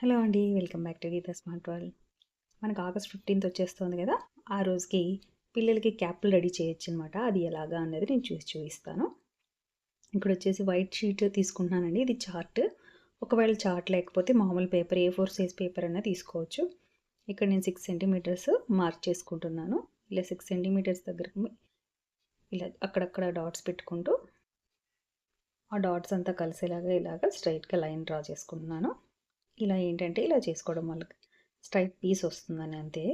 Hello అండి welcome back to Geeta smart world. మనకు August fifteenth వచ్చేస్తుంది కదా ఆ రోజుకి పిల్లలకి క్యాప్లు రెడీ చేయొచ్చు అనమాట అది ఎలాగా అన్నది నేను చూసి చూపిస్తాను. ఇక్కడ వచ్చేసి వైట్ షీట్ తీసుకుంటున్నానండి ఇది చార్ట్. ఒకవేళ చార్ట్ లేకపోతే మామూలు paper A four size paper అయినా తీసుకోవచ్చు. ఇక్కడ నేను సిక్స్ సెంటీమీటర్స్ మార్క్ చేసుకుంటున్నాను. ఇలా సిక్స్ సెంటీమీటర్స్ దగ్గరకు ఇలా అక్కడక్కడ డాట్స్ పెట్టుకుంటూ ఆ డాట్స్ అంతా కలిసేలాగా ఇలాగా స్ట్రైట్గా లైన్ డ్రా చేసుకుంటున్నాను. ఇలా ఏంటంటే ఇలా చేసుకోవడం వల్ల స్ట్రైట్ పీస్ వస్తుందని అంతే.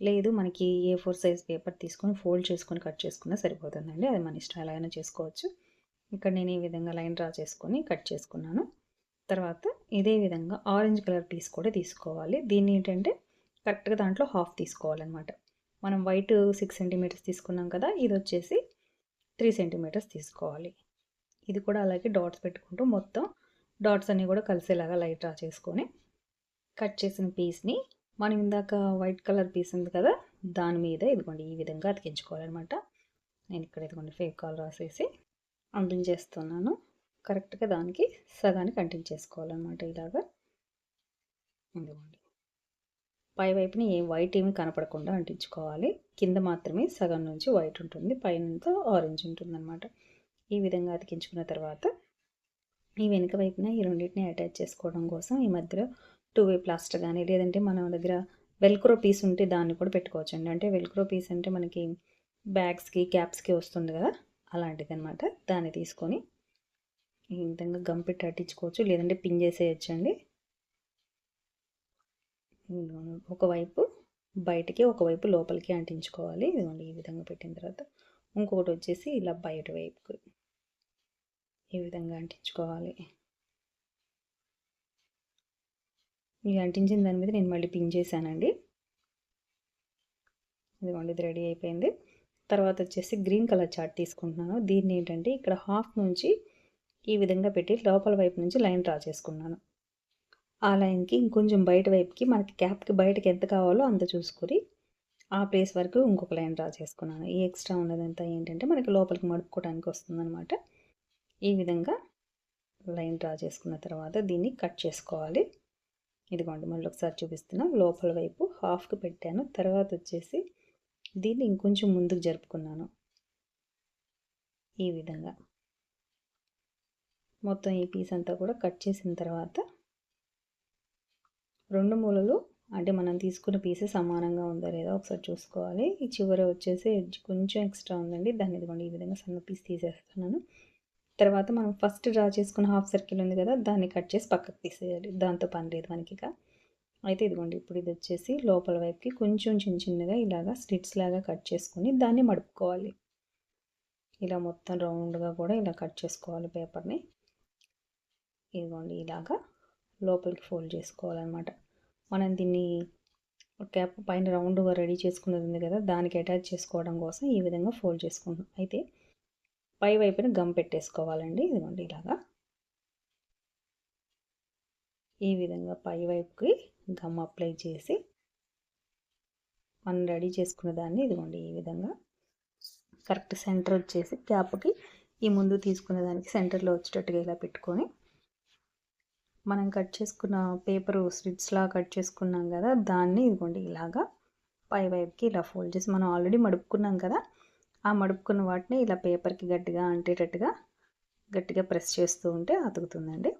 లేదు మనకి ఏ ఫోర్ సైజ్ పేపర్ తీసుకొని ఫోల్డ్ చేసుకొని కట్ చేసుకున్నా సరిపోతుందండి. అది మన ఇష్టం ఎలా అయినా చేసుకోవచ్చు. ఇక్కడ నేను ఈ విధంగా లైన్ డ్రా చేసుకొని కట్ చేసుకున్నాను. తర్వాత ఇదే విధంగా ఆరెంజ్ కలర్ పీస్ కూడా తీసుకోవాలి. దీన్ని ఏంటంటే కరెక్ట్గా దాంట్లో హాఫ్ తీసుకోవాలన్నమాట. మనం వైట్ సిక్స్ సెంటీమీటర్స్ తీసుకున్నాం కదా ఇది వచ్చేసి త్రీ సెంటీమీటర్స్ తీసుకోవాలి. ఇది కూడా అలాగే డాట్స్ పెట్టుకుంటూ మొత్తం డాట్స్ అన్నీ కూడా కలిసేలాగా లైట్ డ్రా చేసుకొని కట్ చేసిన పీస్ని మనం ఇందాక వైట్ కలర్ పీస్ ఉంది కదా దాని మీద ఇదిగోండి ఈ విధంగా అతికించుకోవాలన్నమాట. నేను ఇక్కడ ఇదిగోండి ఫేక్ కాల్ రాసేసి అంటించేస్తున్నాను కరెక్ట్గా దానికి సగానికి అంటించేసుకోవాలన్నమాట ఇలాగా. ఇదిగోండి. పై వైపుని ఏ వైట్ ఏమి కనపడకుండా అంటించుకోవాలి. కింద మాత్రమే సగం నుంచి వైట్ ఉంటుంది పైన ఆరెంజ్ ఉంటుంది అనమాట ఈ విధంగా అతికించుకున్న తర్వాత ఈ వెనుక వైపున ఈ రెండింటిని అటాచ్ చేసుకోవడం కోసం ఈ మధ్యలో టూ వే ప్లాస్టర్ కానీ లేదంటే మన దగ్గర వెల్క్రో పీస్ ఉంటే దాన్ని కూడా పెట్టుకోవచ్చు అండి అంటే వెల్క్రో పీస్ అంటే మనకి బ్యాగ్స్కి క్యాప్స్కి వస్తుంది కదా? అలాంటిది అనమాట దాన్ని తీసుకొని ఈ విధంగా గమ్ పెట్టి అట్టించుకోవచ్చు లేదంటే పిన్ చేసేయచ్చండి. ఒకవైపు బయటికి ఒకవైపు లోపలికి అంటించుకోవాలి. ఇదిగోండి ఈ విధంగా పెట్టిన తర్వాత ఇంకొకటి వచ్చేసి ఇలా బయట వైపుకి. ఈ విధంగా అంటించుకోవాలి. ఇది అంటించిన దాని మీద నేను మళ్ళీ పిన్ చేశానండి. ఇదిగోండి ఇది రెడీ అయిపోయింది. తర్వాత వచ్చేసి గ్రీన్ కలర్ చార్ట్ తీసుకుంటున్నాను. దీన్ని ఏంటంటే ఇక్కడ హాఫ్ నుంచి ఈ విధంగా పెట్టి లోపల వైపు నుంచి లైన్ డ్రా చేసుకున్నాను. ఆ లైన్కి ఇంకొంచెం బయట వైపుకి మనకి క్యాప్కి బయటకి ఎంత కావాలో అంత చూసుకొని ఆ ప్లేస్ వరకు ఇంకొక లైన్ డ్రా చేసుకున్నాను. ఈ ఎక్స్ట్రా ఉన్నదంతా ఏంటంటే మనకి లోపలికి మడుపుకోవడానికి వస్తుందన్నమాట. ఈ విధంగా లైన్ డ్రా చేసుకున్న తర్వాత దీన్ని కట్ చేసుకోవాలి. ఇదిగోండి మళ్ళీ ఒకసారి చూపిస్తున్నా. లోపల వైపు హాఫ్కి పెట్టాను. తర్వాత వచ్చేసి దీన్ని ఇంకొంచెం ముందుకు జరుపుకున్నాను. ఈ విధంగా. మొత్తం ఈ పీస్ అంతా కూడా కట్ చేసిన తర్వాత రెండు మూలలు అంటే మనం తీసుకున్న పీసే సమానంగా ఉందా లేదా ఒకసారి చూసుకోవాలి. ఈ చివర వచ్చేసి ఎడ్జ్ కొంచెం ఎక్స్ట్రా ఉందండి. దాన్ని ఇదిగోండి ఈ విధంగా సన్న పీస్ తీసేస్తున్నాను. తర్వాత మనం ఫస్ట్ డ్రా చేసుకున్న హాఫ్ సర్కిల్ ఉంది కదా దాన్ని కట్ చేసి పక్కకు తీసేయాలి. దాంతో పని లేదు మనకి ఇక. అయితే ఇదిగోండి ఇప్పుడు ఇది వచ్చేసి లోపల వైపుకి కొంచెం చిన్న చిన్నగా ఇలాగా స్లిట్స్ లాగా కట్ చేసుకొని దాన్ని మడుపుకోవాలి. ఇలా మొత్తం రౌండ్గా కూడా ఇలా కట్ చేసుకోవాలి పేపర్ని ఇదిగోండి ఇలాగా లోపలికి ఫోల్డ్ చేసుకోవాలన్నమాట. మనం దీన్ని క్యాప్ పైన రౌండ్గా రెడీ చేసుకున్నది ఉంది కదా దానికి అటాచ్ చేసుకోవడం కోసం ఈ విధంగా ఫోల్డ్ చేసుకుంటాం అయితే పై వైపున గమ్ పెట్టేసుకోవాలండి. ఇదిగోండి ఇలాగా. ఈ విధంగా పై వైపుకి గమ్ అప్లై చేసి మనం రెడీ చేసుకున్న దాన్ని ఇదిగోండి ఈ విధంగా కరెక్ట్ సెంటర్ వచ్చేసి క్యాప్కి ఈ ముందు తీసుకున్న దానికి సెంటర్లో వచ్చేటట్టుగా ఇలా పెట్టుకొని మనం కట్ చేసుకున్న పేపరు స్ట్రిప్స్లా కట్ చేసుకున్నాం కదా దాన్ని ఇదిగోండి ఇలాగా పై వైపుకి ఇలా ఫోల్డ్ చేసి మనం ఆల్రెడీ మడుపుకున్నాం కదా ఆ మడుపుకున్న వాటిని ఇలా పేపర్కి గట్టిగా అంటేటట్టుగా గట్టిగా ప్రెస్ చేస్తూ ఉంటే అతుకుతుందండి.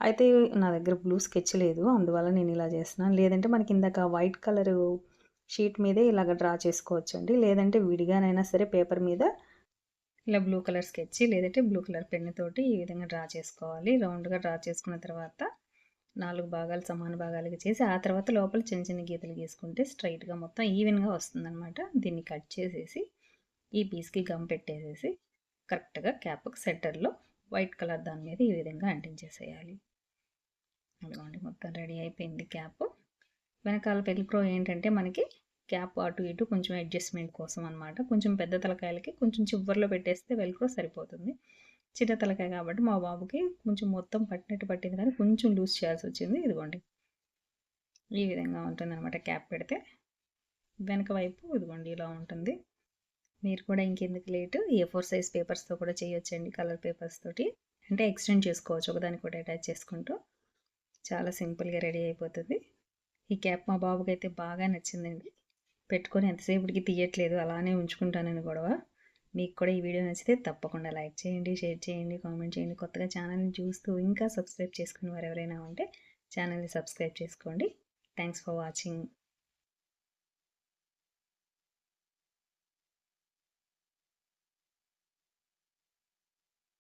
అయితే నా దగ్గర బ్లూ స్కెచ్ లేదు అందువల్ల నేను ఇలా చేస్తున్నాను. లేదంటే మనకి ఇందాక వైట్ కలర్ షీట్ మీదే ఇలాగ డ్రా చేసుకోవచ్చండి. లేదంటే విడిగానైనా సరే పేపర్ మీద ఇలా బ్లూ కలర్ స్కెచ్ లేదంటే బ్లూ కలర్ పెన్ తోటి ఈ విధంగా డ్రా చేసుకోవాలి. రౌండ్గా డ్రా చేసుకున్న తర్వాత నాలుగు భాగాలు సమాన భాగాలుగా చేసి ఆ తర్వాత లోపల చిన్న చిన్న గీతలు గీసుకుంటే స్ట్రైట్గా మొత్తం ఈవెన్గా వస్తుందన్నమాట. దీన్ని కట్ చేసేసి ఈ పీస్కి గమ్ పెట్టేసేసి కరెక్ట్గా క్యాప్కి సెంటర్లో వైట్ కలర్ దాని మీద ఈ విధంగా అంటించేసేయాలి. అదిగోండి మొత్తం రెడీ అయిపోయింది క్యాప్. వెనకాల పెళ్ళిక్రో ఏంటంటే మనకి క్యాప్ అటు ఇటు కొంచెం అడ్జస్ట్మెంట్ కోసం అనమాట కొంచెం పెద్ద తలకాయలకి కొంచెం చివరిలో పెట్టేస్తే వెల్క్రో సరిపోతుంది. చిన్న తలకాయ కాబట్టి మా బాబుకి కొంచెం మొత్తం పట్టినట్టు పట్టింది కానీ కొంచెం లూజ్ చేయాల్సి వచ్చింది. ఇదిగోండి. ఈ విధంగా ఉంటుంది అనమాట క్యాప్ పెడితే. వెనక వైపు ఇదిగోండి ఇలా ఉంటుంది. మీరు కూడా ఇంకెందుకు లేటు? ఏ ఫోర్ సైజ్ పేపర్స్తో కూడా చేయొచ్చండి కలర్ పేపర్స్ తోటి. అంటే ఎక్స్టెండ్ చేసుకోవచ్చు ఒకదానికి కూడా అటాచ్ చేసుకుంటూ. చాలా సింపుల్గా రెడీ అయిపోతుంది. ఈ క్యాప్ మా బాబుకి అయితే బాగా నచ్చిందండి. పెట్టుకొని ఎంతసేపటికి తీయట్లేదు అలానే ఉంచుకుంటానని గొడవ. మీకు కూడా ఈ వీడియో నచ్చితే తప్పకుండా లైక్ చేయండి షేర్ చేయండి కామెంట్ చేయండి. కొత్తగా ఛానల్ని చూస్తూ ఇంకా సబ్స్క్రైబ్ చేసుకుని వారు ఎవరైనా ఉంటే ఛానల్ని సబ్స్క్రైబ్ చేసుకోండి. Thanks for watching